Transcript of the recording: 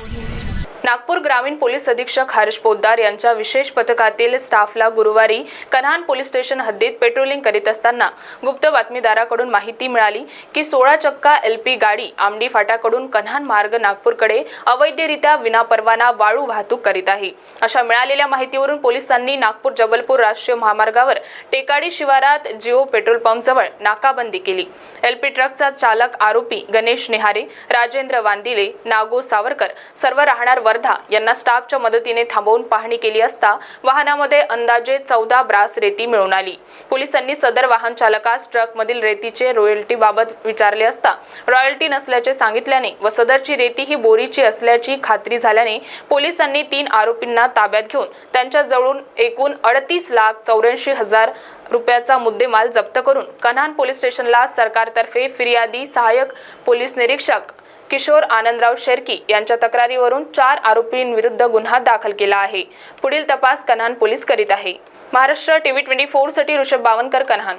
Audio. Nagpur ग्रामीण police अधीक्षक हर्ष पोद्दार यांच्या विशेष पथकातील स्टाफला गुरुवारी कन्हान पोलीस स्टेशन हद्दीत पेट्रोलिंग करीत असताना गुप्त बातमीदाराकडून माहिती मिळाली की सोळा चक्का एलपी गाडी आमडी फाट्याकडून कन्हान मार्ग नागपूरकडे अवैधरित्या विनापरवाना वाळू वाहतूक करीत आहे. अशा मिळालेल्या माहितीवरून पोलिसांनी नागपूर जबलपूर राष्ट्रीय महामार्गावर टेकाडी शिवारात जिओ पेट्रोल पंपजवळ नाकाबंदी केली. एलपी ट्रकचा चालक आरोपी गणेश निहारे राजेंद्र वांदिले नागो सावरकर सर्व राहणार वर्धा यांना स्टाफच्या मदतीने थांबवून पाहणी केली असता वाहनामध्ये अंदाजे चौदा ब्रास रेती मिळून आली. पोलिसांनी सदर वाहन चालकास ट्रकमधील रेतीचे रॉयल्टीबाबत विचारले असता रॉयल्टी नसल्याचे सांगितल्याने व सदरची रेती ही बोरीची असल्याची खात्री झाल्याने पोलिसांनी तीन आरोपींना ताब्यात घेऊन त्यांच्या जवळून एकूण अडतीस लाख चौऱ्याऐंशी हजार रुपयाचा मुद्देमाल जप्त करून कन्हान पोलीस स्टेशनला सरकारतर्फे फिर्यादी सहाय्यक पोलीस निरीक्षक किशोर आनंदराव शेरकी यांच्या तक्रारीवरून चार आरोपींविरुद्ध गुन्हा दाखल केला आहे. पुढील तपास कन्हान पोलीस करीत आहे. महाराष्ट्र टीव्ही ट्वेंटी फोरसाठी ऋषभ बावनकर कन्हान.